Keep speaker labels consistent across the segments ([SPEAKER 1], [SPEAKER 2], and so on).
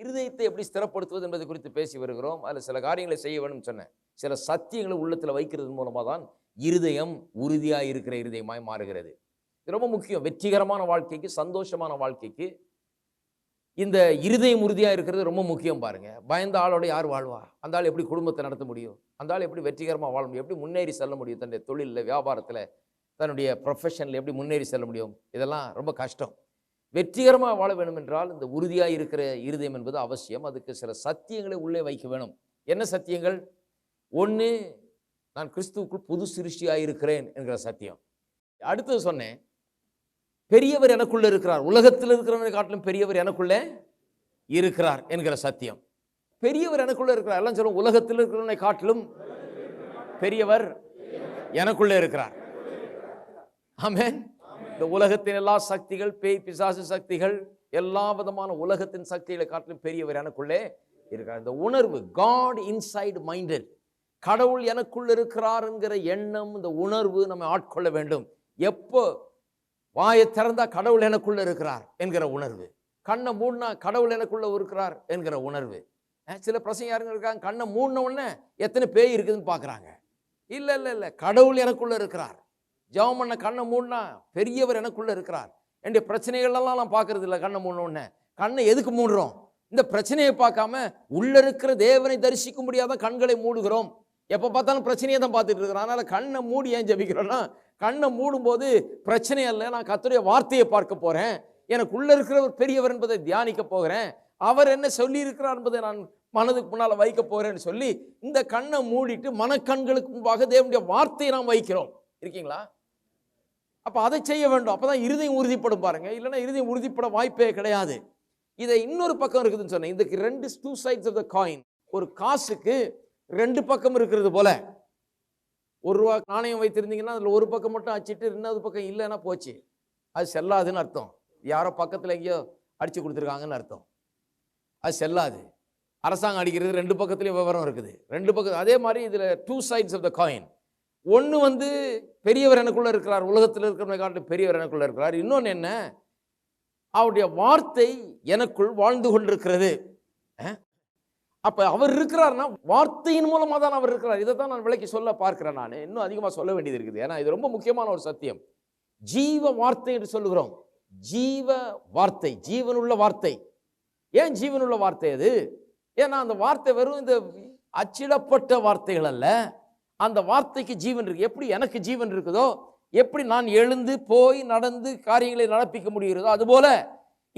[SPEAKER 1] இருதயத்தை எப்படி ஸ்திரப்படுத்துவது என்பதை குறித்து பேசி வருகிறோம். அதில் சில காரியங்களை செய்ய வேணும்னு சொன்னேன். சில சத்தியங்களை உள்ளத்தில் வைக்கிறது மூலமாக தான் இருதயம் உறுதியாக இருக்கிற இருதயமாய் மாறுகிறது. இது ரொம்ப முக்கியம். வெற்றிகரமான வாழ்க்கைக்கு சந்தோஷமான வாழ்க்கைக்கு இந்த இருதயம் உறுதியாக இருக்கிறது ரொம்ப முக்கியம் பாருங்கள் பயந்த ஆளோட யார் வாழ்வா? அந்த ஆள் எப்படி குடும்பத்தை நடத்த முடியும்? அந்த ஆள் எப்படி வெற்றிகரமாக வாழ முடியும்? எப்படி முன்னேறி செல்ல முடியும்? தன்னுடைய தொழிலில் வியாபாரத்தில் தன்னுடைய ப்ரொஃபஷனில் எப்படி முன்னேறி செல்ல முடியும்? இதெல்லாம் ரொம்ப கஷ்டம். வெற்றிகரமாக வாழ வேண்டும் என்றால் இந்த உறுதியாக இருக்கிற இருதயம் என்பது அவசியம். அதுக்கு சில சத்தியங்களை உள்ளே வைக்க வேணும். என்ன சத்தியங்கள்? ஒன்று நான் கிறிஸ்துவுக்குள் புது சிருஷ்டியாக இருக்கிறேன் என்கிற சத்தியம். அடுத்தது சொன்னேன் பெரியவர் எனக்குள்ளே இருக்கிறார். உலகத்தில் இருக்கிறவனை காட்டிலும் பெரியவர் எனக்குள்ளே இருக்கிறார் என்கிற சத்தியம். பெரியவர் எனக்குள்ளே இருக்கிறார். எல்லாம் சொல்லும் உலகத்தில் இருக்கிறவனை காட்டிலும் பெரியவர் எனக்குள்ளே இருக்கிறார். ஆமேன். இந்த உலகத்தின் எல்லா சக்திகள் பேய் பிசாசு சக்திகள் எல்லா விதமான உலகத்தின் சக்திகளை காட்டிலும் பெரியவர் எனக்குள்ளே இருக்கிறார். இந்த உணர்வு காட் இன்சைடு மைண்டட் கடவுள் எனக்குள் இருக்கிறார் என்கிற எண்ணம் இந்த உணர்வு நம்ம ஆட்கொள்ள வேண்டும். எப்போ வாயை திறந்தா கடவுள் எனக்குள்ள இருக்கிறார் என்கிற உணர்வு. கண்ணை மூடினா கடவுள் எனக்குள்ள இருக்கிறார் என்கிற உணர்வு. சில பிரசங்க யாருங்க இருக்காங்க? கண்ணை மூடின உடனே எத்தனை பேய் இருக்குதுன்னு பார்க்குறாங்க. இல்லை இல்லை இல்லை. கடவுள் எனக்குள்ள இருக்கிறார். ஜெபம் பண்ண கண்ணை மூடினா பெரியவர் எனக்குள்ளே இருக்கிறார். என்னுடைய பிரச்சனைகளெல்லாம் நான் பார்க்கறது இல்லை கண்ணை மூடின கண்ணை எதுக்கு மூடுறோம்? இந்த பிரச்சனையை பார்க்காம உள்ளே இருக்கிற தேவனை தரிசிக்க முடியாத கண்களை மூடுகிறோம். எப்போ பார்த்தாலும் பிரச்சனையை தான் பார்த்துட்டு இருக்கிறோம். அதனால் கண்ணை மூடி ஏன் ஜபிக்கிறோன்னா கண்ணை மூடும்போது பிரச்சனை இல்லை நான் கத்துடைய வார்த்தையை பார்க்க போகிறேன் எனக்கு உள்ள இருக்கிற ஒரு பெரியவர் என்பதை தியானிக்க போகிறேன். அவர் என்ன சொல்லியிருக்கிறார் என்பதை நான் மனதுக்கு முன்னால் வைக்க போகிறேன்னு சொல்லி இந்த கண்ணை மூடிட்டு மனக்கண்களுக்கு முன்பாக தேவனுடைய வார்த்தையை நாம் வைக்கிறோம். இருக்கீங்களா? அப்போ அதை செய்ய வேண்டும். அப்போ தான் இருதயம் உறுதிப்படும் பாருங்கள் இல்லைன்னா இருதயம் உறுதிப்பட வாய்ப்பே கிடையாது. இதை இன்னொரு பக்கம் இருக்குதுன்னு சொன்னேன். இதுக்கு ரெண்டு two sides of the coin ஒரு காசுக்கு ரெண்டு பக்கம் இருக்கிறது போல. ஒரு ரூபா நாணயம் வைத்திருந்தீங்கன்னா அதில் ஒரு பக்கம் மட்டும் அச்சிட்டு ரெண்டாவது பக்கம் இல்லைன்னா போச்சு. அது செல்லாதுன்னு அர்த்தம். யாரோ பக்கத்தில் எங்கேயோ அடித்து கொடுத்துருக்காங்கன்னு அர்த்தம். அது செல்லாது. அரசாங்கம் அடிக்கிறது ரெண்டு பக்கத்துலேயும் விவரம் இருக்குது. ரெண்டு பக்கம் அதே மாதிரி இதில் two sides of the coin ஒன்று வந்து பெரியவர் எனக்குள்ளே இருக்கிறார் உலகத்தில் இருக்கிறவனை காட்டிலும் பெரியவர் எனக்குள்ளே இருக்கிறார். இன்னொன்று என்ன? அவருடைய வார்த்தை எனக்குள் வாழ்ந்து கொண்டிருக்கிறது. அப்போ அவர் இருக்கிறார்னா வார்த்தையின் மூலமாக தான் அவர் இருக்கிறார். இதை தான் நான் விலைக்கு சொல்ல பார்க்குறேன் நான். இன்னும் அதிகமாக சொல்ல வேண்டியது இருக்குது. ஏன்னா இது ரொம்ப முக்கியமான ஒரு சத்தியம். ஜீவ வார்த்தை என்று சொல்லுகிறோம். ஜீவ வார்த்தை ஜீவனுள்ள வார்த்தை. ஏன் ஜீவனுள்ள வார்த்தை அது? ஏன்னா அந்த வார்த்தை வெறும் இந்த அச்சிடப்பட்ட வார்த்தைகள் அல்ல. அந்த வார்த்தைக்கு ஜீவன் இருக்கு. எப்படி எனக்கு ஜீவன் இருக்குதோ எப்படி நான் எழுந்து போய் நடந்து காரியங்களை நடப்பிக்க முடிகிறதோ அதுபோல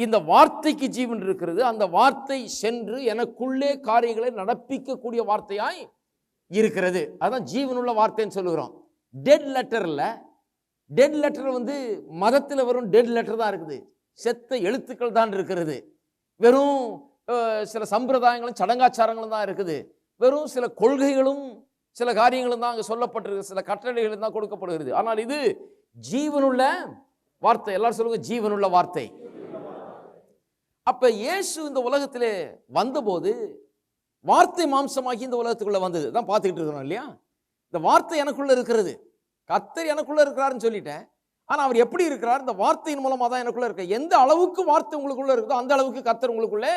[SPEAKER 1] இந்த வார்த்தைக்கு ஜீவன் இருக்கிறது. அந்த வார்த்தை சென்று எனக்குள்ளே காரியங்களை நடப்பிக்கக்கூடிய வார்த்தையாய் இருக்கிறது. அதான் ஜீவனுள்ள வார்த்தைன்னு சொல்லுகிறோம். டெட் லெட்டரில் டெட் லெட்டர் வந்து மதத்தில் வரும் டெட் லெட்டர் தான் இருக்குது. செத்த எழுத்துக்கள் தான் இருக்கிறது. வெறும் சில சம்பிரதாயங்களும் சடங்காச்சாரங்களும் தான் இருக்குது. வெறும் சில கொள்கைகளும் சில காரியங்களும் தான் அங்கே சொல்லப்பட்டிருக்கு சில கட்டளைகளும் தான் கொடுக்கப்படுகிறது. ஆனால் இது ஜீவனுள்ள வார்த்தை. எல்லாரும் சொல்லுங்க ஜீவனுள்ள வார்த்தை. அப்ப இயேசு இந்த உலகத்திலே வந்தபோது வார்த்தை மாம்சமாகி இந்த உலகத்துக்குள்ள வந்தது. தான் பார்த்துக்கிட்டு இருக்கிறோம் இல்லையா? இந்த வார்த்தை எனக்குள்ள இருக்கிறது. கத்தர் எனக்குள்ள இருக்கிறாருன்னு சொல்லிட்டேன். ஆனால் அவர் எப்படி இருக்கிறார்? இந்த வார்த்தையின் மூலமாக தான் எனக்குள்ள இருக்க. எந்த அளவுக்கு வார்த்தை உங்களுக்குள்ள இருக்குதோ அந்த அளவுக்கு கத்தர் உங்களுக்குள்ளே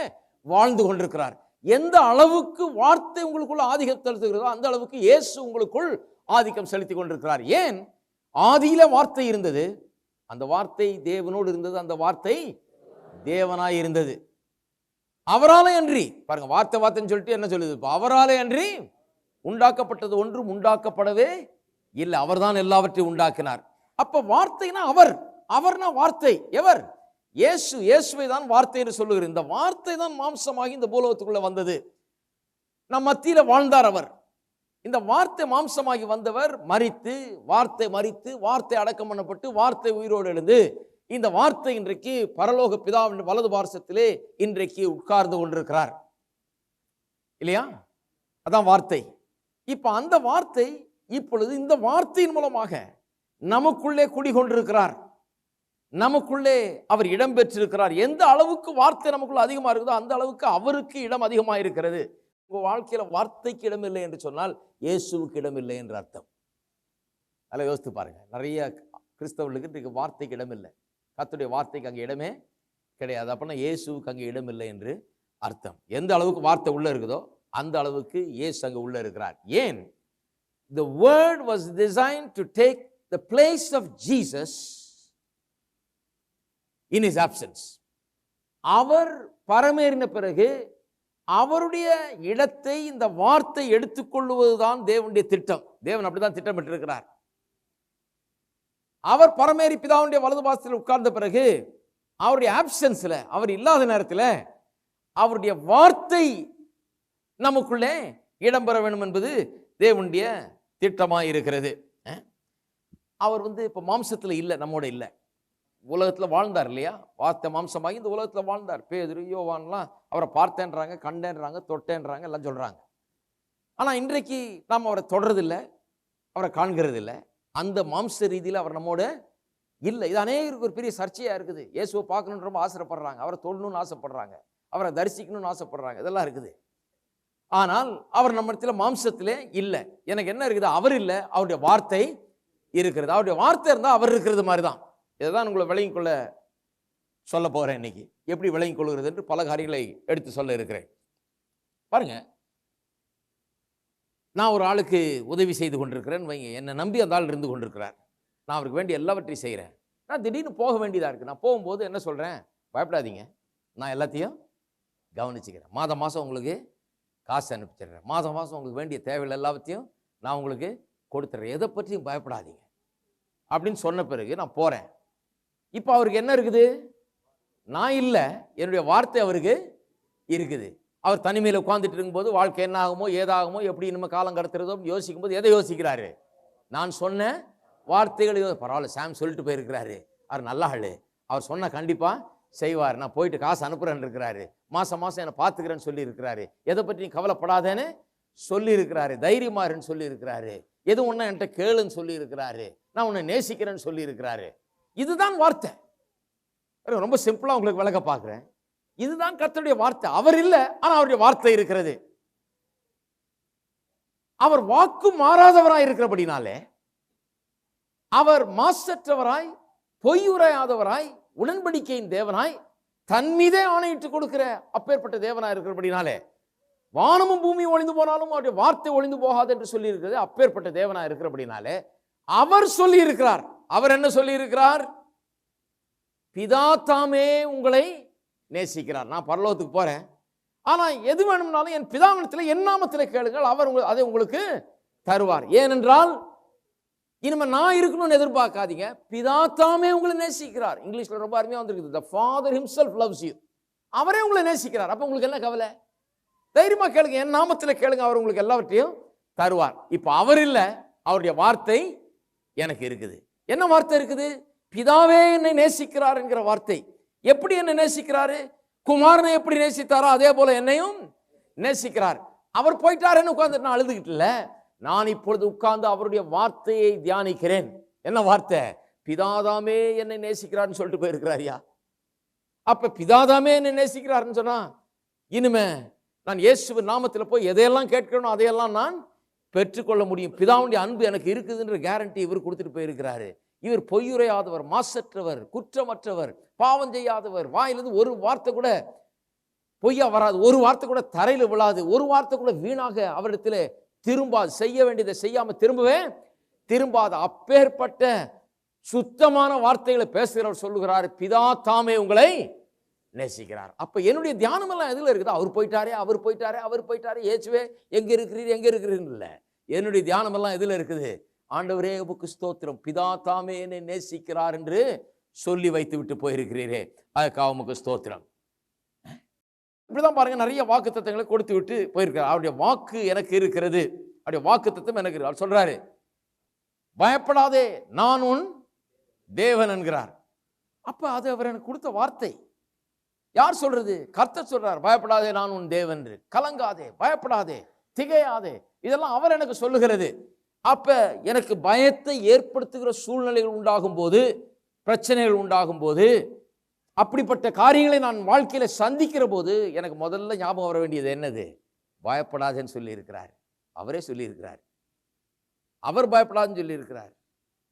[SPEAKER 1] வாழ்ந்து கொண்டிருக்கிறார். எந்த அளவுக்கு வார்த்தை உங்களுக்குள்ள ஆதிக்கம் செலுத்துகிறதோ அந்த அளவுக்கு இயேசு உங்களுக்குள் ஆதிக்கம் செலுத்தி கொண்டிருக்கிறார். ஏன்? ஆதியில வார்த்தை இருந்தது. அந்த வார்த்தை தேவனோடு இருந்தது. அந்த வார்த்தை தேவனாய் இருந்தது. அவராலே அன்றி பாருங்க வார்த்தை வார்த்தைன்னு சொல்லிட்டு என்ன சொல்லுது? இப்போ அவராலே அன்றி உண்டாக்கப்பட்டது ஒன்றும் உண்டாக்கப்படவே இல்லை. அவர்தான் எல்லாவற்றையும் உண்டாக்கினார். அப்ப வார்த்தைனா அவர். அவர்னா வார்த்தை. எவர்? இயேசு இயேசுவை தான் வார்த்தை என்று சொல்லுகிறார் இந்த வார்த்தை தான் மாம்சமாகி இந்த பூலோகத்துக்குள்ள வந்தது. நம் மத்தியில் வாழ்ந்தார் அவர். இந்த வார்த்தை மாம்சமாகி வந்தவர் மறித்து வார்த்தை மறித்து வார்த்தை அடக்கம் பண்ணப்பட்டு வார்த்தை உயிரோடு எழுந்து இந்த வார்த்தை இன்றைக்கு பரலோக பிதாவின் வலது பாரசத்திலே இன்றைக்கு உட்கார்ந்து கொண்டிருக்கிறார். இல்லையா? அதான் வார்த்தை. இப்போ அந்த வார்த்தை இப்பொழுது இந்த வார்த்தையின் மூலமாக நமக்குள்ளே குடிகொண்டிருக்கிறார். நமக்குள்ளே அவர் இடம் பெற்றிருக்கிறார். எந்த அளவுக்கு வார்த்தை நமக்குள்ள அதிகமாக இருக்குதோ அந்த அளவுக்கு அவருக்கு இடம் அதிகமாக இருக்கிறது உங்கள் வாழ்க்கையில் வார்த்தைக்கு இடம் இல்லை என்று சொன்னால் இயேசுவுக்கு இடம் இல்லை என்று அர்த்தம். நல்லா யோசித்து பாருங்கள் நிறைய கிறிஸ்தவர்களுக்கு இன்றைக்கு வார்த்தைக்கு இடம் இல்லை. கத்துடைய வார்த்தைக்கு அங்கே இடமே கிடையாது. அப்படின்னா இயேசுவுக்கு அங்கே இடம் இல்லை என்று அர்த்தம். எந்த அளவுக்கு வார்த்தை உள்ளே இருக்குதோ அந்த அளவுக்கு இயேசு அங்கே உள்ளே இருக்கிறார். ஏன்? The word was design to take the place of Jesus in his absence அவர் பரமேறின பிறகு அவருடைய இடத்தை இந்த வார்த்தை எடுத்துக்கொள்வதுதான் தேவனுடைய திட்டம். தேவன் அப்படிதான் திட்டமிட்டிருக்கிறார். அவர் பரமேறி பிதாவுடைய வலது பாசத்தில் உட்கார்ந்த பிறகு அவருடைய ஆப்சன்ஸில் அவர் இல்லாத நேரத்தில் அவருடைய வார்த்தை நமக்குள்ளே இடம்பெற வேண்டும் என்பது தேவனுடைய திட்டமாக இருக்கிறது அவர் வந்து இப்போ மாம்சத்தில் இல்லை நம்மோட இல்லை. உலகத்தில் வாழ்ந்தார் இல்லையா? வார்த்தை மாம்சமாகி இந்த உலகத்தில் வாழ்ந்தார். பேதுரு யோவான்லாம் அவரை பார்த்தேன்றாங்க கண்டேன்றாங்க தொட்டேன்றாங்க எல்லாம் சொல்கிறாங்க ஆனால் இன்றைக்கு நாம் அவரை தொடரதில்லை அவரை காண்கிறதில்ல. அந்த மாம்ச ரீதியில் அவர் நம்மோட இல்லை. இது அநேகருக்கு ஒரு பெரிய சர்ச்சையாக இருக்குது. இயேசுவை பார்க்கணுன்னு ரொம்ப ஆசைப்படுறாங்க. அவரை தொடணும்னு ஆசைப்படுறாங்க. அவரை தரிசிக்கணும்னு ஆசைப்படுறாங்க. இதெல்லாம் இருக்குது. ஆனால் அவர் நம்ம இடத்துல மாம்சத்திலே இல்லை. எனக்கு என்ன இருக்குது? அவர் இல்லை. அவருடைய வார்த்தை இருக்கிறது. அவருடைய வார்த்தை இருந்தால் அவர் இருக்கிறது மாதிரி தான் இதை தான் உங்களை விளங்கிக் கொள்ள சொல்ல போகிறேன் இன்னைக்கு. எப்படி விளங்கிக் கொள்கிறது என்று பல காரியங்களை எடுத்து சொல்ல இருக்கிறேன். பாருங்க. நான் ஒரு ஆளுக்கு உதவி செய்து கொண்டிருக்கிறேன் வைங்க. என்னை நம்பி அந்த ஆள் இருந்து கொண்டிருக்கிறார். நான் அவருக்கு வேண்டிய எல்லாவற்றையும் செய்கிறேன் நான் திடீர்னு போக வேண்டியதாக இருக்குது நான் போகும்போது என்ன சொல்கிறேன் பயப்படாதீங்க. நான் எல்லாத்தையும் கவனிச்சுக்கிறேன். மாதம் மாதம் உங்களுக்கு காசு அனுப்பிச்சிடுறேன். மாதம் மாதம் உங்களுக்கு வேண்டிய தேவையில்லை எல்லாத்தையும் நான் உங்களுக்கு கொடுத்துட்றேன். எதை பற்றியும் பயப்படாதீங்க. அப்படின்னு சொன்ன பிறகு நான் போகிறேன் இப்போ அவருக்கு என்ன இருக்குது? நான் இல்லை. என்னுடைய வார்த்தை அவருக்கு இருக்குது. அவர் தனிமையில் உட்காந்துட்டு இருக்கும்போது வாழ்க்கை என்ன ஆகுமோ ஏதாகுமோ எப்படி நம்ம காலம் கடத்துறதோ யோசிக்கும் போது எதை யோசிக்கிறாரு? நான் சொன்ன வார்த்தைகள் பரவாயில்ல சாம் சொல்லிட்டு போயிருக்கிறாரு. அவர் நல்ல ஆள். அவர் சொன்ன கண்டிப்பாக செய்வார். நான் போயிட்டு காசு அனுப்புறேன்னு இருக்கிறாரு. மாதம் மாதம் என்னை பார்த்துக்கிறேன்னு சொல்லி இருக்கிறாரு. எதை பற்றி நீ கவலைப்படாதேன்னு சொல்லியிருக்கிறாரு தைரியமாருன்னு சொல்லியிருக்கிறாரு எது ஒன்றா என்கிட்ட கேளுன்னு சொல்லியிருக்கிறாரு நான் உன்னை நேசிக்கிறேன்னு சொல்லியிருக்கிறாரு இதுதான் வார்த்தை. ரொம்ப சிம்பிளாக உங்களுக்கு விளக்க பார்க்குறேன். இதுதான் கர்த்தருடைய வார்த்தை. அவர் இல்லை ஆனால் அவருடைய வார்த்தை இருக்கிறது. அவர் வாக்கு மாறாதவராய் இருக்கிறபடினாலே அவர் மாசற்றவராய் பொய் உரையாதவராய் உடன்படிக்கையின் தேவனாய் தன் மீதே ஆணையிட்டு கொடுக்கிற அப்பேற்பட்ட தேவனாய் இருக்கிறபடினாலே வானமும் பூமியும் ஒளிந்து போனாலும் அவருடைய வார்த்தை ஒளிந்து போகாது என்று சொல்லி இருக்கிறது அப்பேற்பட்ட தேவனாய் இருக்கிறபடினாலே அவர் சொல்லி இருக்கிறார் அவர் என்ன சொல்லியிருக்கிறார்? பிதா தாமே உங்களை நேசிக்கிறார். நான் பரலோகத்துக்கு போகிறேன் ஆனால் எது வேணும்னாலும் என் பிதாவினத்தில் என் நாமத்தில் கேளுங்கள். அவர் உங்கள் அதை உங்களுக்கு தருவார். ஏனென்றால் இனிமே நான் இருக்கணும்னு எதிர்பார்க்காதீங்க. பிதா தாமே உங்களை நேசிக்கிறார். இங்கிலீஷில் ரொம்ப அருமையாக வந்திருக்குது. The father himself loves you அவரே உங்களை நேசிக்கிறார். அப்போ உங்களுக்கு என்ன கவலை? தைரியமாக கேளுங்க. என் நாமத்தில் கேளுங்க. அவர் உங்களுக்கு எல்லாவற்றையும் தருவார். இப்போ அவர் இல்லை அவருடைய வார்த்தை எனக்கு இருக்குது. என்ன வார்த்தை இருக்குது? பிதாவே என்னை நேசிக்கிறார் என்கிற வார்த்தை. எப்படி என்னை நேசிக்கிறாரு? குமாரனை எப்படி நேசித்தாரோ அதே போல என்னையும் நேசிக்கிறார். அவர் போயிட்டாருன்னு உட்கார்ந்துட்டு நான் அழுதுகிட்டல நான் இப்பொழுது உட்கார்ந்து அவருடைய வார்த்தையை தியானிக்கிறேன். என்ன வார்த்தை? பிதாதாமே என்னை நேசிக்கிறார்னு சொல்லிட்டு போயிருக்கிறாரியா? அப்ப பிதாதாமே என்னை நேசிக்கிறாருன்னு சொன்னா இனிமே நான் இயேசுவின் நாமத்தில் போய் எதையெல்லாம் கேட்கணும் அதையெல்லாம் நான் பெற்றுக்கொள்ள முடியும். பிதாவுடைய அன்பு எனக்கு இருக்குதுன்ற கேரண்டி இவர் கொடுத்துட்டு போயிருக்கிறாரு. இவர் பொய்யுரையாதவர் மாசற்றவர் குற்றமற்றவர் பாவம் செய்யாதவர். வாயிலிருந்து ஒரு வார்த்தை கூட பொய்யா வராது. ஒரு வார்த்தை கூட தரையில் விழாது. ஒரு வார்த்தை கூட வீணாக அவரிடத்துல திரும்பாது. செய்ய வேண்டியதை செய்யாம திரும்பவே திரும்பாது அப்பேற்பட்ட சுத்தமான வார்த்தைகளை பேசுகிறவர் சொல்லுகிறார் பிதா தாமே உங்களை நேசிக்கிறார். அப்போ என்னுடைய தியானமெல்லாம் எதில் இருக்குதோ? இருக்குது அவர் போயிட்டாரே அவர் போயிட்டாரே அவர் போயிட்டாரே. ஏச்சுவே எங்கே இருக்கிறீர் எங்கே இருக்கிறீர் என்னுடைய தியானமெல்லாம் எதில் இருக்குது? ஆண்டவரே உமக்கு ஸ்தோத்திரம். பிதா தாமே என்னை நேசிக்கிறார் என்று சொல்லி வைத்து விட்டு போயிருக்கிறீரே. அதுக்காக உமக்கு ஸ்தோத்திரம். இப்படிதான் பாருங்க நிறைய வாக்கு தத்துவங்களை கொடுத்து விட்டு போயிருக்கிறார். அவருடைய வாக்கு எனக்கு இருக்கிறது. அவருடைய வாக்கு தத்துவம் எனக்கு இருக்கு. அவர் சொல்றாரு பயப்படாதே நான் உன் தேவன் என்கிறார். அப்ப அது அவர் எனக்கு கொடுத்த வார்த்தை. யார் சொல்றது? கர்த்தர் சொல்றார் பயப்படாதே நான் உன் தேவன் கலங்காதே பயப்படாதே திகையாதே. இதெல்லாம் அவர் எனக்கு சொல்லுகிறது. அப்ப எனக்கு பயத்தை ஏற்படுத்துகிற சூழ்நிலைகள் உண்டாகும் போது பிரச்சனைகள் உண்டாகும் போது அப்படிப்பட்ட காரியங்களை நான் வாழ்க்கையில சந்திக்கிற போது எனக்கு முதல்ல ஞாபகம் வர வேண்டியது என்னது? பயப்படாதேன்னு சொல்லியிருக்கிறார். அவரே சொல்லியிருக்கிறார். அவர் பயப்படாதுன்னு சொல்லியிருக்கிறார்.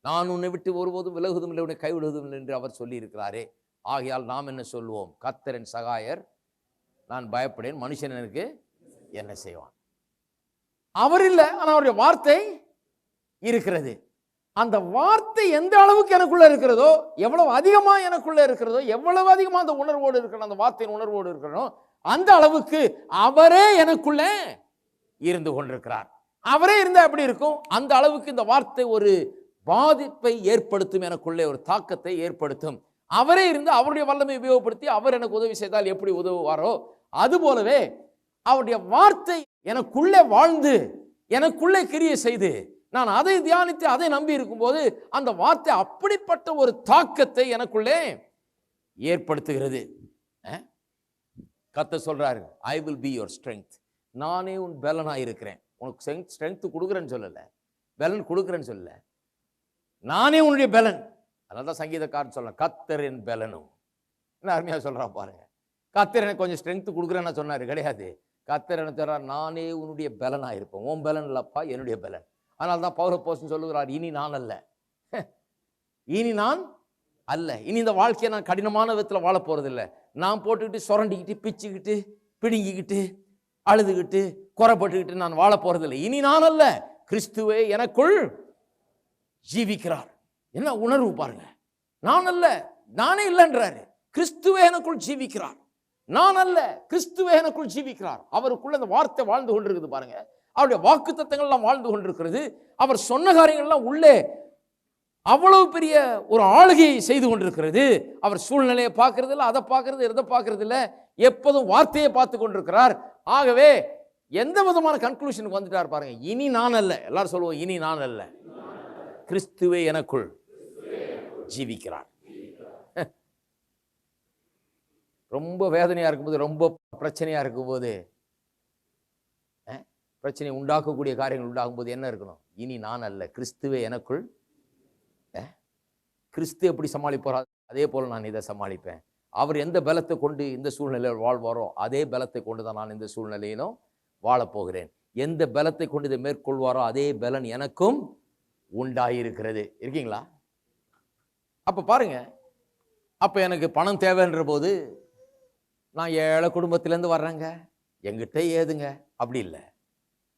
[SPEAKER 1] நான் உன்னை விட்டு ஒருபோதும் விலகுவதும் இல்லை உன்னை கைவிடுவதும் இல்லை என்று அவர் சொல்லியிருக்கிறாரே. ஆகையால் நாம் என்ன சொல்லுவோம்? கத்தரின் சகாயர். நான் பயப்படேன். மனுஷன் எனக்கு என்ன செய்வான்? அவர் இல்லை ஆனால் அவருடைய வார்த்தை இருக்கிறது. அந்த வார்த்தை எந்த அளவுக்கு எனக்குள்ள இருக்கிறதோ எவ்வளவு அதிகமா எனக்குள்ள இருக்கிறதோ எவ்வளவு அதிகமா அந்த உணர்வோடு இருக்கணும் அந்த வார்த்தையின் உணர்வோடு இருக்கிறனோ அந்த அளவுக்கு அவரே எனக்குள்ளே இருந்து கொண்டிருக்கிறார். அவரே இருந்தால் எப்படி இருக்கும்? அந்த அளவுக்கு இந்த வார்த்தை ஒரு பாதிப்பை ஏற்படுத்தும் எனக்குள்ளே ஒரு தாக்கத்தை ஏற்படுத்தும். அவரே இருந்து அவருடைய வல்லமை உபயோகப்படுத்தி அவர் எனக்கு உதவி செய்தால் எப்படி உதவுவாரோ அது போலவே அவருடைய வார்த்தை எனக்குள்ளே வாழ்ந்து எனக்குள்ளே கிரிய செய்து நான் அதை தியானித்து அதை நம்பி இருக்கும்போது அந்த வார்த்தை அப்படிப்பட்ட ஒரு தாக்கத்தை எனக்குள்ளே ஏற்படுத்துகிறது. கத்த சொல்றாரு I will be your strength நானே உன் பலனா இருக்கிறேன். உனக்கு ஸ்ட்ரென்த் ஸ்ட்ரென்த் கொடுக்குறேன்னு சொல்லலை. பலன் கொடுக்குறேன்னு சொல்லல. நானே உன்னுடைய பலன். அதனால தான் சங்கீதக்காரன் சொல்லலாம் கத்தரின் பலனும். என்ன அருமையாக சொல்கிறா பாருங்க. கத்தர் எனக்கு கொஞ்சம் ஸ்ட்ரென்த் கொடுக்குறேன்னு சொன்னார் கிடையாது. கத்தர் என்ன சொல்கிறார் நானே உன்னுடைய பலனாக இருப்பேன். உன் பலன் இல்லைப்பா என்னுடைய பலன். அதனால தான் பௌர போசன் சொல்லுகிறார் இனி நான் அல்ல. இனி நான் அல்ல. இனி இந்த வாழ்க்கையை நான் கடினமான விதத்தில் வாழ போகிறதில்ல நான் போட்டுக்கிட்டு சுரண்டிக்கிட்டு பிச்சுக்கிட்டு பிடுங்கிக்கிட்டு அழுதுகிட்டு குறைப்பட்டுக்கிட்டு நான் வாழ போகிறதில்லை இனி நான் அல்ல. கிறிஸ்துவே எனக்குள் ஜீவிக்கிறார். என்ன உணர்வு பாருங்க. நான் அல்ல நானே இல்லைன்றாரு. கிறிஸ்துவே எனக்குள் ஜீவிக்கிறார். நான் அல்ல கிறிஸ்துவே எனக்குள் ஜீவிக்கிறார். அவருக்குள்ள அந்த வார்த்தை வாழ்ந்து கொண்டிருக்குது பாருங்க. அவருடைய வாக்கு தத்தங்கள்லாம் வாழ்ந்து கொண்டிருக்கிறது. அவர் சொன்ன காரியங்கள்லாம் உள்ளே அவ்வளவு பெரிய ஒரு ஆளுகையை செய்து கொண்டிருக்கிறது. அவர் சூழ்நிலையை பார்க்கறது இல்லை அதை பார்க்கறது எதை பார்க்கறது இல்லை. எப்போதும் வார்த்தையை பார்த்து கொண்டிருக்கிறார். ஆகவே எந்த விதமான கன்க்ளூஷனுக்கு வந்துட்டார் பாருங்க. இனி நான் அல்ல எல்லாரும் சொல்லுவோம் இனி நான் அல்ல கிறிஸ்துவே எனக்குள் ஜீவிக்கிறார். ரொம்ப வேதனையா இருக்கும்போது ரொம்ப பிரச்சனையா இருக்கும்போது பிரச்சனை உண்டாக்கக்கூடிய காரியங்கள் உண்டாகும்போது என்ன இருக்கணும்? இனி நான் அல்ல கிறிஸ்துவே எனக்குள் கிறிஸ்து எப்படி சமாளிப்பாரோ அதே போல நான் இதை சமாளிப்பேன். அவர் எந்த பலத்தை கொண்டு இந்த சூழ்நிலையில் வாழ்வாரோ அதே பலத்தை கொண்டு தான் நான் இந்த சூழ்நிலையிலும் வாழப்போகிறேன். எந்த பலத்தை கொண்டு இதை மேற்கொள்வாரோ அதே பலன் எனக்கும் உண்டாயிருக்கிறது. இருக்கீங்களா? அப்போ பாருங்க. அப்போ எனக்கு பணம் தேவைன்ற போது நான் ஏழை குடும்பத்திலேருந்து வர்றேங்க. எங்கிட்ட ஏதுங்க? அப்படி இல்லை.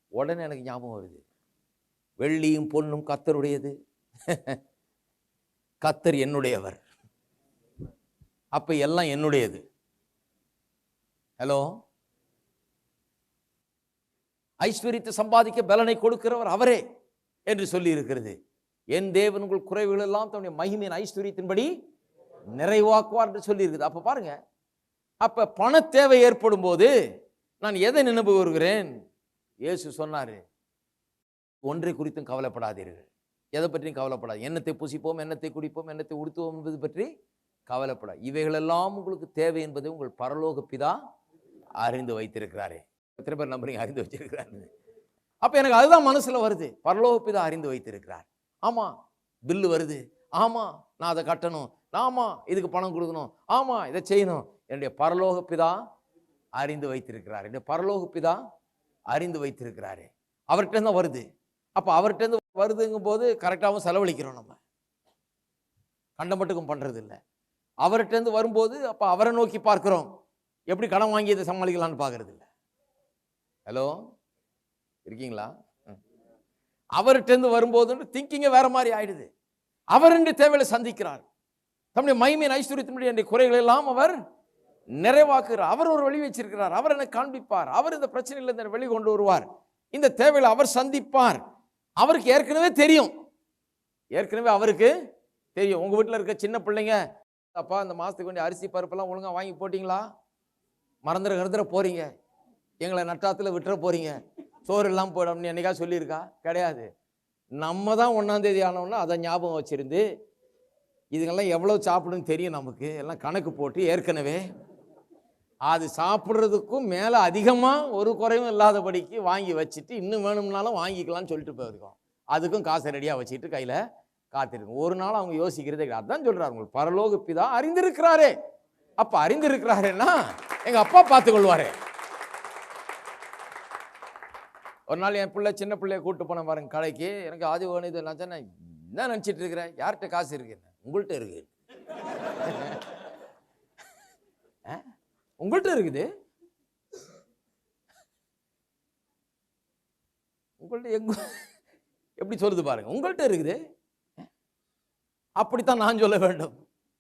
[SPEAKER 1] உடனே எனக்கு ஞாபகம் வருது. வெள்ளியும் பொண்ணும் கத்தருடையது. கத்தர் என்னுடையவர். அப்போ எல்லாம் என்னுடையது. ஹலோ? ஐஸ்வர்யத்தை சம்பாதிக்க பலனை கொடுக்கிறவர் அவரே. என்று சொல்லி இருக்கிறது என் தேவன் உங்கள் குறைவுகள் எல்லாம் தன்னுடைய மகிமையின் ஐஸ்வர்யத்தின்படி நிறைவாக்குவார் என்று சொல்லியிருக்குது அப்போ பாருங்க. அப்போ பண தேவை ஏற்படும் போது நான் எதை நினைவு வருகிறேன் இயேசு சொன்னார் ஒன்றை குறித்தும் கவலைப்படாதீர்கள். எதை பற்றியும் கவலைப்படாது எண்ணத்தை புசிப்போம் எண்ணத்தை குடிப்போம் எண்ணத்தை உடுத்துவோம் என்பது பற்றி கவலைப்படா இவைகளெல்லாம் உங்களுக்கு தேவை என்பதை உங்கள் பரலோக பிதா அறிந்து வைத்திருக்கிறாரே. எத்தனை பேர் நம்புறீங்க? அறிந்து வச்சிருக்கிறாரு அப்போ எனக்கு அதுதான் மனசில் வருது. பரலோகப்பிதா அறிந்து வைத்திருக்கிறார். ஆமாம் பில்லு வருது. ஆமாம் நான் அதை கட்டணும். ஆமாம் இதுக்கு பணம் கொடுக்கணும். ஆமாம் இதை செய்யணும். என்னுடைய பரலோகப்பிதா அறிந்து வைத்திருக்கிறார். என்னுடைய பரலோகப்பிதா அறிந்து வைத்திருக்கிறாரு. அவர்கிட்ட தான் வருது. அப்போ அவர்கிட்ட வருதுங்கும் போது கரெக்டாகவும் செலவழிக்கிறோம் நம்ம. கண்ட மட்டுக்கும் பண்ணுறது இல்லை அவர்கிட்டருந்து வரும்போது அப்போ அவரை நோக்கி பார்க்குறோம். எப்படி கடன் வாங்கி இதை சமாளிக்கலாம்னு பார்க்குறது இல்லை ஹலோ இருக்கீங்களா? அவர்கிட்டருந்து வரும்போது திங்கிங்க வேற மாதிரி ஆயிடுது. அவர் என்று தேவையில் சந்திக்கிறார். தம்முடைய மைமையின் ஐஸ்வர்யத்தினுடைய என்னுடைய குறைகள் எல்லாம் அவர் நிறைவாக்குகிறார். அவர் ஒரு வழி வச்சிருக்கிறார். அவர் எனக்கு காண்பிப்பார். அவர் இந்த பிரச்சனையில் இருந்து வெளி கொண்டு வருவார். இந்த தேவையில் அவர் சந்திப்பார். அவருக்கு ஏற்கனவே தெரியும். ஏற்கனவே அவருக்கு தெரியும். உங்கள் வீட்டில் இருக்க சின்ன பிள்ளைங்க அப்பா இந்த மாதத்துக்கு வேண்டிய அரிசி பருப்பெல்லாம் ஒழுங்காக வாங்கி போட்டிங்களா? மறந்துட கருந்துட போகிறீங்க எங்களை நட்டாத்தில் விட்டுற போகிறீங்க சோறு இல்லாமல் போயிடும்னு என்னைக்கா சொல்லியிருக்கா? கிடையாது. நம்ம தான் ஒன்றாந்தேதி ஆனோம்னா அதை ஞாபகம் வச்சுருந்து இதுங்கெல்லாம் எவ்வளோ சாப்பிடுன்னு தெரியும் நமக்கு. எல்லாம் கணக்கு போட்டு ஏற்கனவே. அது சாப்பிட்றதுக்கும் மேலே அதிகமாக ஒரு குறைவும் இல்லாதபடிக்கு வாங்கி வச்சுட்டு இன்னும் வேணும்னாலும் வாங்கிக்கலாம்னு சொல்லிட்டு போயிருக்கோம். அதுக்கும் காசை ரெடியாக வச்சுட்டு கையில் காத்திருக்கும். ஒரு நாள் அவங்க யோசிக்கிறதே கிடையாது. அதான் சொல்கிறார் உங்களுக்கு. பரலோக பிதா அறிந்திருக்கிறாரே. அப்போ அறிந்திருக்கிறாரேன்னா எங்கள் அப்பா பார்த்துக்கொள்வாரே. ஒரு நாள் என் பிள்ளை சின்ன பிள்ளைய கூப்பிட்டு போனேன் பாருங்க கடைக்கு. எனக்கு ஆதி இது நான் என்ன நினச்சிட்டு இருக்கிறேன் யார்கிட்ட காசு இருக்கு உங்கள்கிட்ட இருக்கு. உங்கள்கிட்ட இருக்குது? உங்கள்கிட்ட எங்க எப்படி சொல்லுது பாருங்க. உங்கள்கிட்ட இருக்குது? அப்படித்தான் நான் சொல்ல வேண்டும்.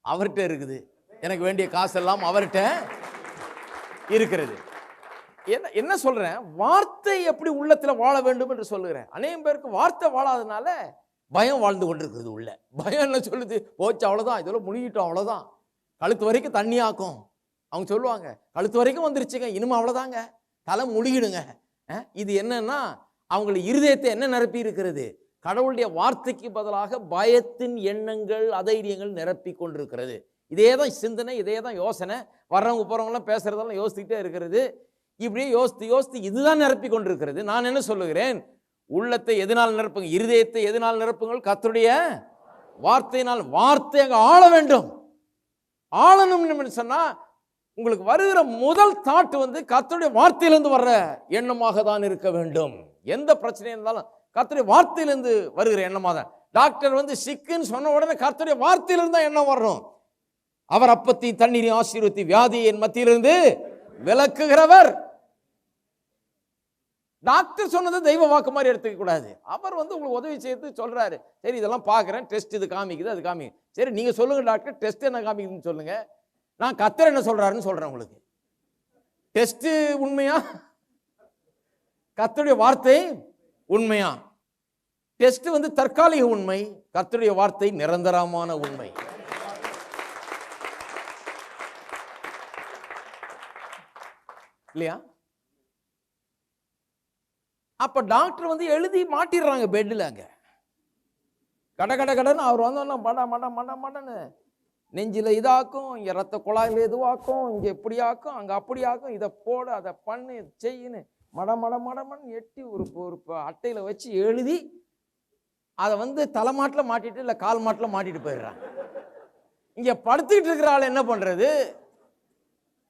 [SPEAKER 1] அவர்கிட்ட இருக்குது. எனக்கு வேண்டிய காசெல்லாம் அவர்கிட்ட இருக்கிறது. என்ன என்ன சொல்கிறேன் வார்த்தை எப்படி உள்ளத்தில் வாழ வேண்டும் என்று சொல்லுகிறேன். அநேகம் பேருக்கு வார்த்தை வாழாதனால பயம் வாழ்ந்து கொண்டிருக்கிறது உள்ள. பயம் என்ன சொல்லுது? போச்சு அவ்வளோதான் இதெல்லாம் முழுகிட்டோம் அவ்வளோதான் கழுத்து வரைக்கும் தண்ணி ஆக்கும். அவங்க சொல்லுவாங்க கழுத்து வரைக்கும் வந்துருச்சுங்க இனிமே அவ்வளோதாங்க தலை முழுகிடுங்க. இது என்னன்னா அவங்கள இருதயத்தை என்ன நிரப்பி இருக்கிறது? கடவுளுடைய வார்த்தைக்கு பதிலாக பயத்தின் எண்ணங்கள் அதைரியங்கள் நிரப்பி கொண்டிருக்கிறது. இதே தான் சிந்தனை இதே தான் யோசனை. வர்றவங்க போகிறவங்களாம் பேசுறதெல்லாம் யோசித்துக்கிட்டே இருக்கிறது. இப்படியே யோசித்து யோசித்து இதுதான் நிரப்பி கொண்டிருக்கிறது. நான் என்ன சொல்லுகிறேன்? உள்ளத்தை எதனால் நிரப்புங்க? இருதயத்தை எதனால் நிரப்புங்கள்? கத்துடைய வார்த்தையினால் வார்த்தை அங்கே ஆள வேண்டும். ஆளணும் சொன்னால் உங்களுக்கு வருகிற முதல் தாட் வந்து கத்தருடைய வார்த்தையிலிருந்து வர்ற எண்ணமாக தான் இருக்க வேண்டும். எந்த பிரச்சனையும் இருந்தாலும் கத்தருடைய வார்த்தையிலிருந்து வருகிற எண்ணமாக தான். டாக்டர் வந்து சிக்குன்னு சொன்ன உடனே கர்த்தருடைய வார்த்தையிலிருந்து தான் எண்ணம் வரணும் அவர் அப்பத்தி தண்ணீரின் ஆசீர்வத்தி வியாதியின் மத்தியிலிருந்து விளக்குகிறவர். டாக்டர் சொன்னதை தெய்வ வாக்கு மாதிரி எடுத்துக்க கூடாது. அவர் வந்து உங்களுக்கு உதவி செய்து சொல்கிறாரு சரி இதெல்லாம் பார்க்குறேன் டெஸ்ட் இது காமிக்குது அது காமிக்குது. சரி நீங்கள் சொல்லுங்கள் டாக்டர். டெஸ்ட் என்ன காமிக்குதுன்னு சொல்லுங்கள் நான் கத்தர் என்ன சொல்கிறாருன்னு சொல்கிறேன் உங்களுக்கு. டெஸ்ட்டு உண்மையா? கத்தருடைய வார்த்தை உண்மையா? டெஸ்ட் வந்து தற்காலிக உண்மை கத்தருடைய வார்த்தை நிரந்தரமான உண்மை. இல்லையா? அப்போ டாக்டர் வந்து எழுதி மாட்டிடுறாங்க பெட்டில் அங்கே. கட கட கடன்னு அவர் வந்தோன்னா மட மட மட மடன்னு. நெஞ்சில் இதாக்கும் இங்கே ரத்த குழாயில் இதுவாக்கும் இங்கே இப்படி ஆக்கும் அங்கே அப்படி ஆக்கும் இதை போடு அதை பண்ணு இதை செய்யுன்னு மட மட மடமன்னு எட்டி ஒரு ஒரு அட்டையில் வச்சு எழுதி அதை வந்து தலைமாட்டில் மாட்டிட்டு இல்லை கால் மாட்டில் மாட்டிட்டு போயிடுறாங்க இங்கே படுத்துக்கிட்டு இருக்கிற ஆள் என்ன பண்ணுறது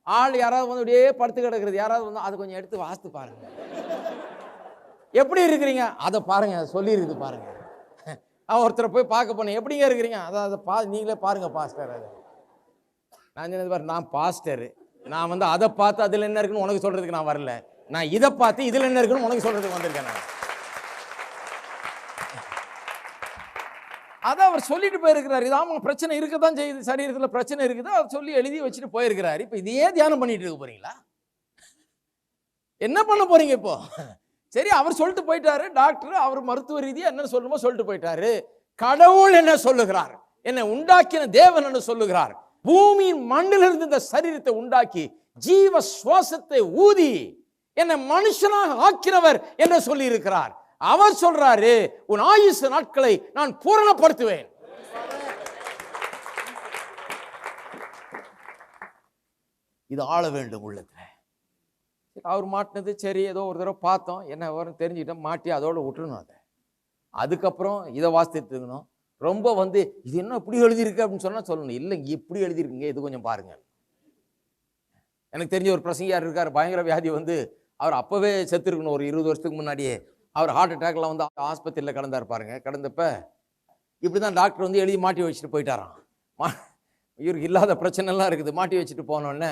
[SPEAKER 1] ஆள் யாராவது வந்து அப்படியே படுத்து கிடக்கிறது யாராவது வந்து அதை கொஞ்சம் எடுத்து வாசித்து பாருங்கள் எப்படி இருக்கிறீங்க? அதை பாருங்கள் சொல்லியிருக்குது பாருங்கள் ஒருத்தரை போய் பார்க்க போனேன். எப்படிங்க இருக்கிறீங்க? அதை அதை பா நீங்களே பாருங்கள் பாஸ்டர் அதை நான் சொன்னது பாரு நான் பாஸ்டர் நான் வந்து அதை பார்த்து அதில் என்ன இருக்குன்னு உனக்கு சொல்கிறதுக்கு நான் வரல. நான் இதை பார்த்து இதில் என்ன இருக்குன்னு உனக்கு சொல்கிறதுக்கு வந்திருக்கேன் நான். அதை அவர் சொல்லிட்டு போயிருக்கிறார். இது அவங்க பிரச்சனை இருக்க தான் செய்யுது. சரீரத்தில் பிரச்சனை இருக்குது. அவர் சொல்லி எழுதி வச்சுட்டு போயிருக்கிறார். இப்போ இதையே தியானம் பண்ணிட்டு இருக்க போறீங்களா? என்ன பண்ண போறீங்க இப்போ? சரி அவர் சொல்லிட்டு போயிட்டாரு. டாக்டர் அவர் மருத்துவ ரீதியாக என்ன சொல்லணுமோ சொல்லிட்டு போயிட்டாரு. கடவுள் என்ன சொல்லுகிறார்? என்னை உண்டாக்கின தேவன் என்ன சொல்லுகிறார்? பூமியின் மண்ணிலிருந்து இந்த சரீரத்தை உண்டாக்கி ஜீவ சுவாசத்தை ஊதி என்னை மனுஷனாக ஆக்கினவர் என்ன சொல்லி இருக்கிறார் அவர் சொல்றாரு உன் ஆயுசு நாட்களை நான் பூரணப்படுத்துவேன். இது ஆள வேண்டும் உள்ளத்தில். சரி, அவர் மாட்டினது சரி ஏதோ ஒரு தடவை பார்த்தோம். என்ன வரும் தெரிஞ்சுக்கிட்டோம். மாட்டி அதோடு விட்டுருணும் அதை. அதுக்கப்புறம் இதை வாசித்துட்டு இருக்கணும். ரொம்ப வந்து இது என்ன இப்படி எழுதியிருக்கு அப்படின்னு சொன்னால் சொல்லணும். இல்லைங்க இப்படி எழுதியிருக்குங்க இது கொஞ்சம் பாருங்க. எனக்கு தெரிஞ்ச ஒரு பிரசங்கியார் இருக்கார். பயங்கர வியாதி வந்து அவர் அப்போவே செத்துருக்கணும். ஒரு இருபது வருஷத்துக்கு முன்னாடியே. அவர் ஹார்ட் அட்டாக்லாம் வந்து ஆஸ்பத்திரியில் கிடந்தார் பாருங்க. கிடந்தப்ப இப்படி தான் டாக்டர் வந்து எழுதி மாட்டி வச்சுட்டு போயிட்டாராம். மா இவருக்கு இல்லாத பிரச்சனைலாம் இருக்குது. மாட்டி வச்சுட்டு போனோடனே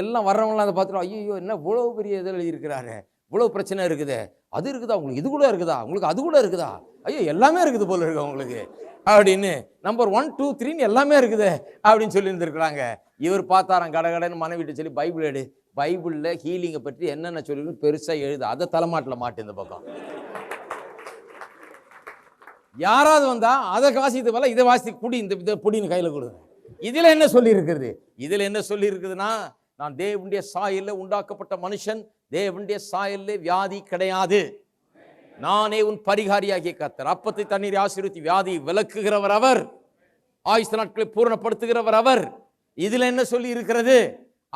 [SPEAKER 1] எல்லாம் வர்றவங்களாம் அதை பார்த்துட்டு ஐயோ என்ன இவ்வளோ பெரிய இதில் எழுதியிருக்கிறாரு இவ்வளோ பிரச்சனை இருக்குது. அது இருக்குதா? உங்களுக்கு இது கூட இருக்குதா? உங்களுக்கு அது கூட இருக்குதா? ஐயோ எல்லாமே இருக்குது போல இருக்கு உங்களுக்கு. அப்படின்னு நம்பர் ஒன் டூ த்ரீன்னு எல்லாமே இருக்குது அப்படின்னு சொல்லி இருந்திருக்கிறாங்க இவர் பார்த்தாராம் கடகடன்னு மனைவிட்டு சொல்லி பைபிள் எடு. பைபிளில் ஹீலிங்கை பற்றி என்னென்ன சொல்லி பெருசாக எழுது. அதை தலைமாட்டில் மாட்டு இந்த பக்கம். யாராவது வந்தால் அதை வாசித்து போல இதை வாசி குடி இந்த இதை புடின்னு கையில் கொடுங்க. இதில் என்ன சொல்லி இதில் என்ன சொல்லி இருக்குதுன்னா நான் தேவனுடைய சாயல்ல உண்டாக்கப்பட்ட மனுஷன் தேவனுடைய சாயல்ல வியாதி கிடையாது. நானே உன் பரிகாரியாகிய கத்தர் அப்பத்தை தண்ணீர் ஆசீர்வதி வியாதி விளக்குகிறவர் அவர். ஆயுசு நாட்களை பூரணப்படுத்துகிறவர் அவர். இதில் என்ன சொல்லி இருக்கிறது?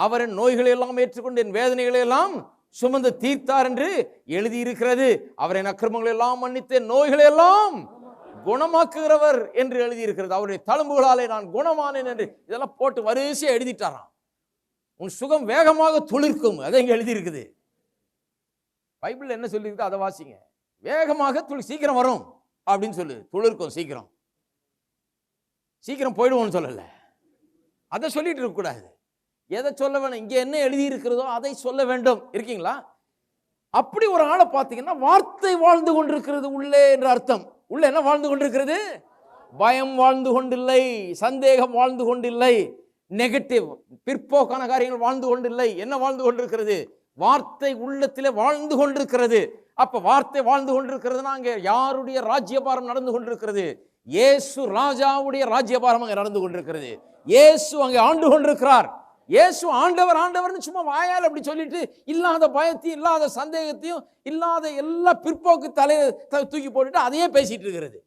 [SPEAKER 1] அவர் என் நோய்களை எல்லாம் ஏற்றுக்கொண்டு என் வேதனைகளை எல்லாம் சுமந்து தீர்த்தார் என்று எழுதியிருக்கிறது அவர் என் அக்கிரமங்களை எல்லாம் மன்னித்து என் நோய்களை எல்லாம் குணமாக்குகிறவர் என்று எழுதியிருக்கிறது அவருடைய தழும்புகளாலே நான் குணமானேன் என்று இதெல்லாம் போட்டு வரிசையாக எழுதிட்டாராம். உன் சுகம் வேகமாக துளிர்க்கும். அதை இங்கே எழுதியிருக்குது. பைபிள்ல என்ன சொல்லியிருக்கு அதை வாசிங்க. வேகமாக துளி சீக்கிரம் வரும் அப்படின்னு சொல்லு. துளிர்க்கும் சீக்கிரம். சீக்கிரம் போயிடுவோம்னு சொல்லல. அதை சொல்லிட்டு இருக்கக்கூடாது எதை சொல்ல வேணும் இங்கே என்ன எழுதியிருக்கிறதோ அதை சொல்ல வேண்டும். இருக்கீங்களா? அப்படி ஒரு ஆளை பார்த்தீங்கன்னா வார்த்தை வாழ்ந்து கொண்டிருக்கிறது உள்ளே என்ற அர்த்தம். உள்ளே என்ன வாழ்ந்து கொண்டிருக்கிறது? பயம் வாழ்ந்து கொண்டில்லை சந்தேகம் வாழ்ந்து கொண்டில்லை. நெகட்டிவ் பிற்போக்கான காரியங்கள் வாழ்ந்து கொண்டில்லை. என்ன வாழ்ந்து கொண்டிருக்கிறது? வார்த்தை உள்ளத்திலே வாழ்ந்து கொண்டிருக்கிறது. அப்ப வார்த்தை வாழ்ந்து கொண்டிருக்கிறதுனா அங்கே யாருடைய ராஜ்யபாரம் நடந்து கொண்டிருக்கிறது? இயேசு ராஜாவுடைய ராஜ்யபாரம் அங்கே நடந்து கொண்டிருக்கிறது. இயேசு அங்கே ஆண்டு கொண்டிருக்கிறார். இயேசு ஆண்டவர் ஆண்டவர்னு சும்மா வாயால் அப்படி சொல்லிட்டு இல்லாத பயத்தையும் இல்லாத சந்தேகத்தையும் இல்லாத எல்லா பிற்போக்கு தலையை த- தூக்கி போட்டுட்டு அதையே பேசிட்டு இருக்கிறது.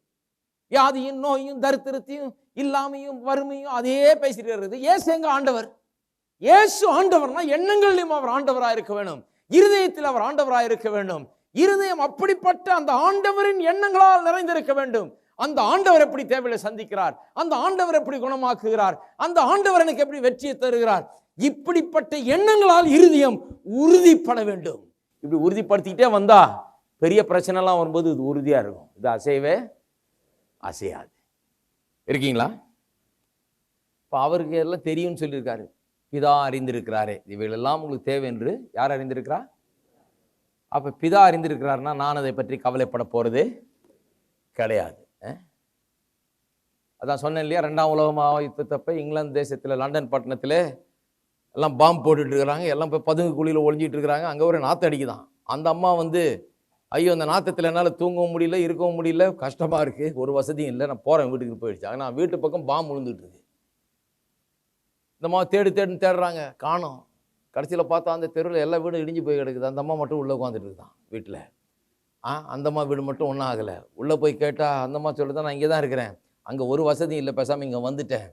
[SPEAKER 1] வியாதியும் நோயும் தரித்திரத்தையும் இல்லாமையும் வறுமையும் அதையே பேசிட்டு இருக்கிறது. இயேசு எங்க ஆண்டவர்? இயேசு ஆண்டவர்னா எண்ணங்களிலும் அவர் ஆண்டவராக இருக்க வேண்டும். இருதயத்தில் அவர் ஆண்டவராக இருக்க வேண்டும். இருதயம் அப்படிப்பட்ட அந்த ஆண்டவரின் எண்ணங்களால் நிறைந்திருக்க வேண்டும். அந்த ஆண்டவர் எப்படி தேவையில சந்திக்கிறார்? அந்த ஆண்டவர் எப்படி குணமாக்குகிறார்? அந்த ஆண்டவர் எனக்கு எப்படி வெற்றியை தருகிறார்? இப்படிப்பட்ட எண்ணங்களால் இருதயம் உறுதிப்பட வேண்டும். இப்படி உறுதிப்படுத்திக்கிட்டே வந்தா பெரிய பிரச்சனைலாம் வரும்போது இது உறுதியாக இருக்கும். இது அசையவே அசையாது. இருக்கீங்களா? இப்போ அவருக்கு எல்லாம் தெரியும்னு சொல்லியிருக்காரு. பிதா அறிந்திருக்கிறாரே. இவைகளெல்லாம் உங்களுக்கு தேவை என்று யார் அறிந்திருக்கிறா? அப்போ பிதா அறிந்திருக்கிறாருன்னா நான் அதை பற்றி கவலைப்பட போகிறது கிடையாது. அதான் சொன்னேன் இல்லையா ரெண்டாம் உலக யுத்தத்தப்ப இங்கிலாந்து தேசத்தில் லண்டன் பட்டணத்தில் எல்லாம் பாம்பு போட்டுட்டு இருக்கிறாங்க. எல்லாம் போய் பதுங்கு குழியில் ஒழிஞ்சிட்டு இருக்கிறாங்க. அங்கே ஒரு நாற்று அடிக்குதான் அந்த அம்மா வந்து ஐயோ அந்த நாத்தத்தில் என்னால் தூங்கவும் முடியல இருக்கவும் முடியல. கஷ்டமாக இருக்குது ஒரு வசதியும் இல்லை. நான் போகிறேன் வீட்டுக்கு போயிடுச்சு. ஆனால் வீட்டு பக்கம் பாம் விழுந்துட்டு இருக்கு. இந்த அம்மா தேடி தேடின்னு தேடுறாங்க. காணோம். கடைசியில் பார்த்தா அந்த தெருவில் எல்லா வீடும் இடிஞ்சு போய் கிடக்குது. அந்த அம்மா மட்டும் உள்ளே உட்காந்துட்டு இருக்குதான் வீட்டில். ஆ அந்தம்மா வீடு மட்டும் ஒன்றும் ஆகலை. உள்ளே போய் கேட்டால் அந்தம்மா சொல்லி சொல்லுதான் நான் இங்கே தான் இருக்கிறேன். அங்கே ஒரு வசதியும் இல்லை. பேசாமல் இங்கே வந்துட்டேன்.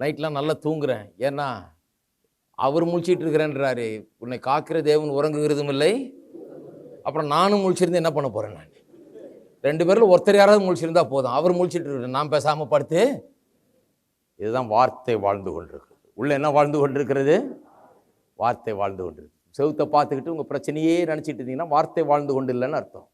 [SPEAKER 1] நைட்லாம் நல்லா தூங்குறேன். ஏன்னா அவர் முழிச்சிட்டு இருக்கிறேன்றாரு உன்னை காக்கிற தேவன் உறங்குகிறதும் இல்லை அப்புறம் நானும் முழிச்சிருந்து என்ன பண்ண போகிறேன் நான்? ரெண்டு பேரில் ஒருத்தர் யாராவது முழிச்சிருந்தா போதும். அவர் முழிச்சிட்டு இருக்கிறேன் நான் பேசாமல் படுத்து. இதுதான் வார்த்தை வாழ்ந்து கொண்டிருக்கு உள்ளே என்ன வாழ்ந்து கொண்டிருக்கிறது? வார்த்தை வாழ்ந்து கொண்டிருக்கு செவுத்தை பார்த்துக்கிட்டு உங்கள் பிரச்சனையே நினச்சிட்டு இருந்தீங்கன்னா வார்த்தை வாழ்ந்து கொண்டு இல்லைன்னு அர்த்தம்.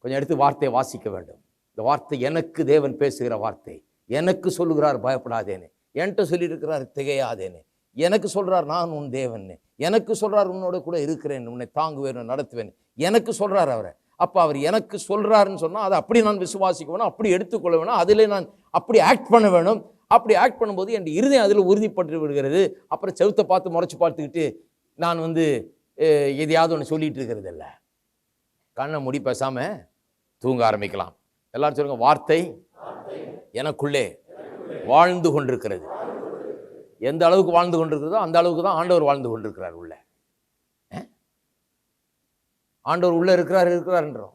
[SPEAKER 1] கொஞ்சம் எடுத்து வார்த்தையை வாசிக்க வேண்டும். இந்த வார்த்தை எனக்கு தேவன் பேசுகிற வார்த்தை. எனக்கு சொல்லுகிறார் பயப்படாதேன்னு. என்கிட்ட சொல்லியிருக்கிறார் திகையாதேன்னு. எனக்கு சொல்றார் நான் உன் தேவன்னு. எனக்கு சொல்றார் உன்னோட கூட இருக்கிறேன். உன்னை தாங்குவேன் நடத்துவேன். எனக்கு சொல்றார் அவரை. அப்போ அவர் எனக்கு சொல்றாருன்னு சொன்னால் அதை அப்படி நான் விசுவாசிக்க வேணும் அப்படி எடுத்துக்கொள்ள வேணும் அதில் நான் அப்படி ஆக்ட் பண்ண வேணும். அப்படி ஆக்ட் பண்ணும்போது என் இருதயம் அதில் உறுதிப்பட்டு விடுகிறது. அப்புறம் செவுத்தை பார்த்து முறைச்சு பார்த்துக்கிட்டு நான் வந்து எதையாவது ஒன்று சொல்லிட்டு இருக்கிறது இல்லை. கண்ணை மூடி பேசாம தூங்க ஆரம்பிக்கலாம். எல்லாரும் சொல்லுங்க வார்த்தை எனக்குள்ளே வாழ்ந்து கொண்டிருக்கிறது. எந்த அளவுக்கு வாழ்ந்து கொண்டிருக்கிறதோ அந்த அளவுக்கு தான் ஆண்டவர் வாழ்ந்து கொண்டிருக்கிறார் உள்ள. ஆண்டவர் உள்ளே இருக்கிறார் இருக்கிறார்ன்றோம்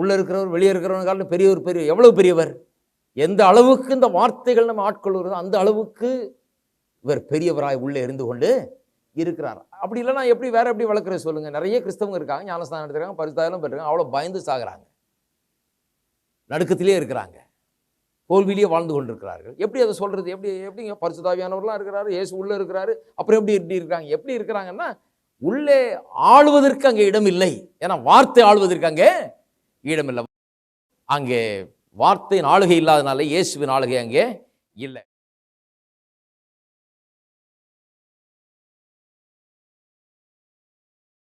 [SPEAKER 1] உள்ளே இருக்கிறவர் வெளியே இருக்கிறவங்க பெரியவர் பெரியவர் பெரிய பெரியவர்? எந்த அளவுக்கு இந்த வார்த்தைகள் நம்ம ஆட்கொள்கிறதோ அந்த அளவுக்கு இவர் பெரியவராய் உள்ளே இருந்து கொண்டு இருக்கிறார். அப்படி இல்லைன்னா எப்படி வேற எப்படி வளர்க்குற சொல்லுங்க. நிறைய கிறிஸ்தவங்க இருக்காங்க ஞானஸ்தானம் எடுத்துருக்காங்க பரிசுத்தாயிலும் பெற்றிருக்காங்க அவ்வளோ பயந்து சாகுறாங்க. நடுக்கத்திலே இருக்கிறாங்க. தோல்வியிலேயே வாழ்ந்து கொண்டிருக்கிறார்கள். எப்படி அதை சொல்கிறது எப்படி எப்படிங்க பரிசுத்தாவியானவர்லாம் இருக்கிறாரு இயேசு உள்ளே இருக்கிறாரு அப்புறம் எப்படி எப்படி இருக்காங்க எப்படி இருக்கிறாங்கன்னா உள்ளே ஆளுவதற்கு அங்கே இடம் இல்லை. ஏன்னா வார்த்தை ஆளுவதற்கு அங்கே இடம் இல்லை. அங்கே வார்த்தையின் ஆளுகை இல்லாதனால இயேசுவின் ஆளுகை அங்கே இல்லை.